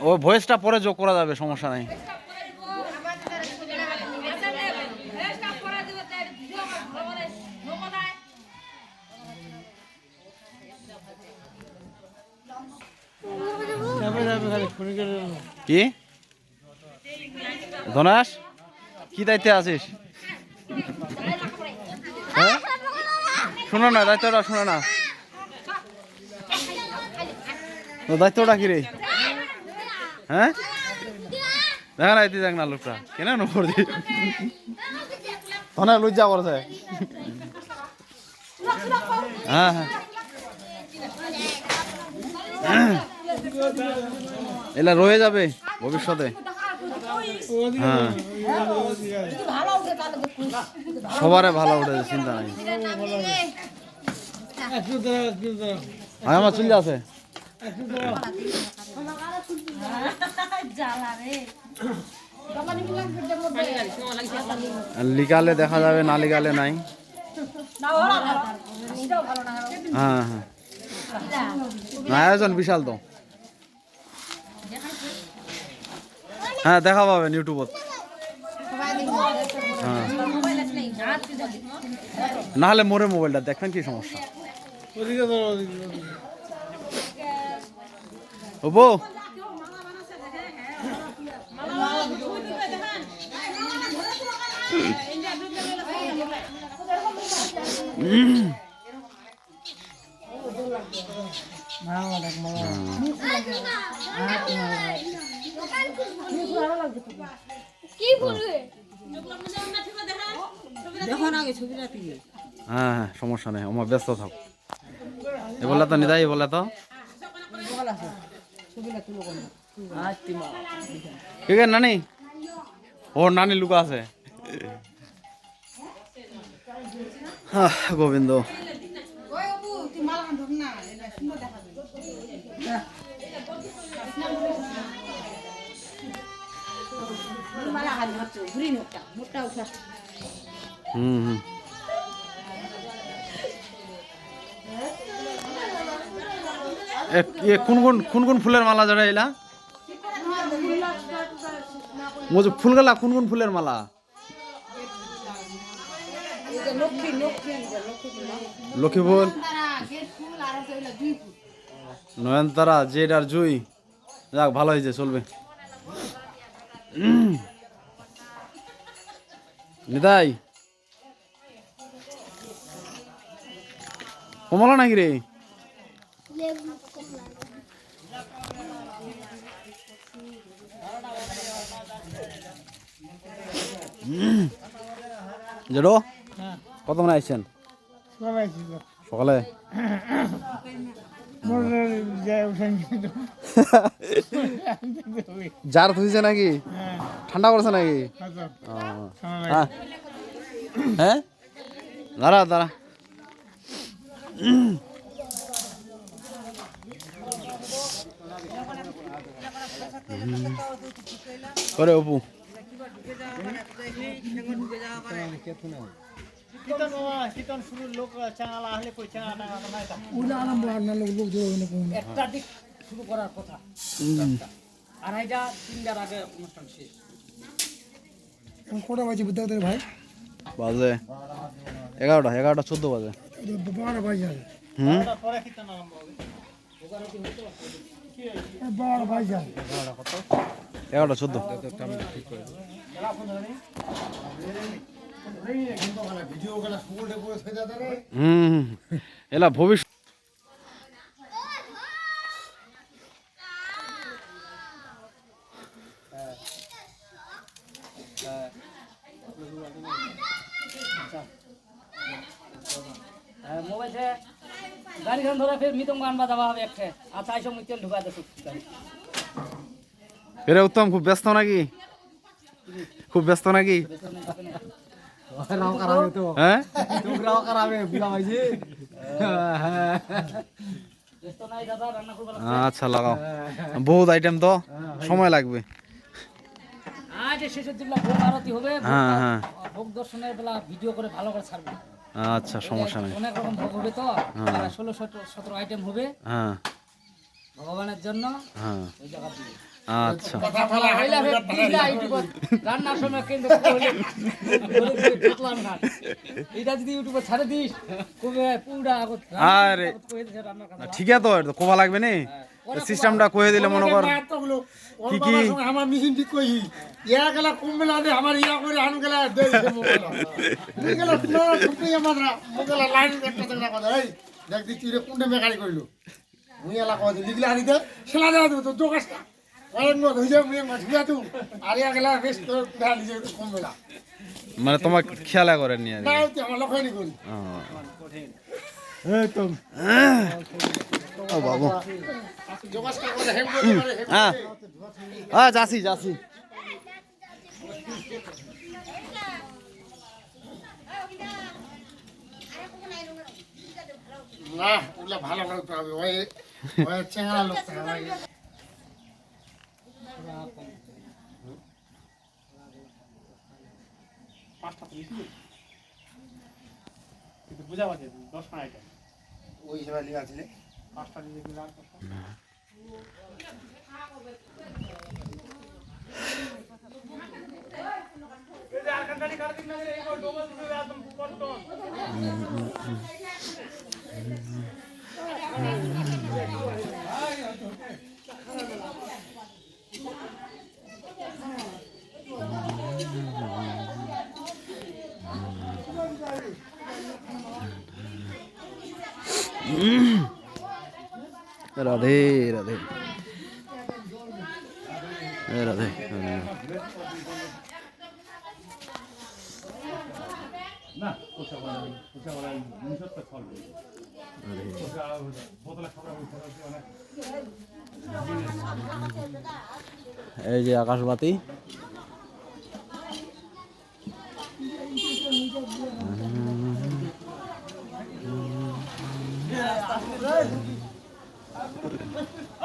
ও, ভয়েসটা পরে যোগ করা যাবে, সমস্যা নাই। কি? ধনাস কি দায়িত্বে আছিস? হ্যাঁ? শোনো না, দায়িত্বটা শোনো না তো দায়িত্বটা কি রে? হ্যাঁ? দেখা না এতে দেখ না লোকটা। কেন নকর দি ধনা লজ্জা করছে হ্যাঁ হ্যাঁ। এলা রয়ে যাবে ভবিষ্যতে। হ্যাঁ। সবারে ভালো উঠেছে চিন্তা নাই। হ্যাঁ। আমার চুল আছে? লিগালে দেখা যাবে, না লিগালে নাই। হ্যাঁ হ্যাঁ। আয়োজন বিশাল তো। হ্যাঁ দেখা পাবেন ইউটিউবত। হ্যাঁ। না হলে মোরে মোবাইলটা দেখবেন, কি সমস্যা? ওবো কি বলবে? হ্যাঁ হ্যাঁ সমস্যা নেই আমার ব্যস্ত থাক। এ বলে তো নিদাই বলে তো? ঠিক আছে নানি? ওর নানি লুকা আছে। গোবিন্দ। হুম হুম। কোন কোন কোন কোন ফুলের মালা জড়া এলা মুঝে ফুল গেলা কোন কোন ফুলের মালা? লক্ষ্মী ফুল। নয়নতারা, জেড আর জুই। যাক, ভালো হয়েছে, চলবে। নিতাই। কমলা নাকি রে? জেরো কত মনে আসছেন সকালে? জার ধুইছে নাকি? ঠান্ডা করছে নাকি? হ্যাঁ। হ্যাঁ? দাঁড়া দাঁড়া। করে অপু। একটা দিক শুরু করার কথা আড়াইটা তিনটার আগে অনুষ্ঠান শেষ কটা বাজে বুঝতে ভাই? বাজে। এগারোটা এগারোটা চোদ্দ বাজে। বারোটা বাজে। হুম? এগারোটা চোদ্দ। হুম ভবিষ্যৎ মোবাইল থেকে গাড়ি খান ধরে ফের মিতম গান বাজাবা হবে একটা আর তাই তেল ঢুকা এরে উত্তম খুব ব্যস্ত নাকি? খুব ব্যস্ত নাকি? হ্যাঁ আচ্ছা লাগাও। বহুত আইটেম তো। সময় লাগবে। আজ এই শেষের দিন ভোগ আরতি হবে। হ্যাঁ, হ্যাঁ। ভোগ দর্শনের বেলা ভিডিও করে ভালো করে ছাড়বে। আচ্ছা সমস্যা নেই। অনেক রকম ভোগ হবে তো ষোলো সতেরো সতেরো আইটেম হবে। হ্যাঁ। ভগবানের জন্য হ্যাঁ। ওই জায়গা দিয়ে। আচ্ছা রান্নার সময় পুরা। ঠিক তো কোবা লাগবে নি সিস্টেমটা কয়ে দিলে মনে কর কি কি আমার মেশিন ঠিক কই ইয়া গেলা কম বেলা দে আমার ইয়া করে আন গেলা দে দে গেলা তোমার তুমি আমার মোবাইল লাইন একটা জায়গা কথা এই দেখ দি তুই রে কোনটা মেকারি কইলো মুই এলা কই লিখলা আনি দে সেলা দেওয়া তো দোকাসটা হয়ে হিয়া মানে তোমার খেয়ালা করেন নি আর না তুই আমার লক্ষ্য করি বাবু। করে পারে হেম হ্যাঁ। হ্যাঁ যাসি যাসি না ওগুলা ভালো লাগতে হবে। ওই ওই চেহারা লোক পাঁচটা তো লিখলি কিন্তু বুঝা পাচ্ছে দশ না এটা। ওই হিসাবে লিখা ছিল। পাঁচটা লিখে দিলে আর দশটা বোতলে রাধে। রাধে এই যে আকাশবাতি।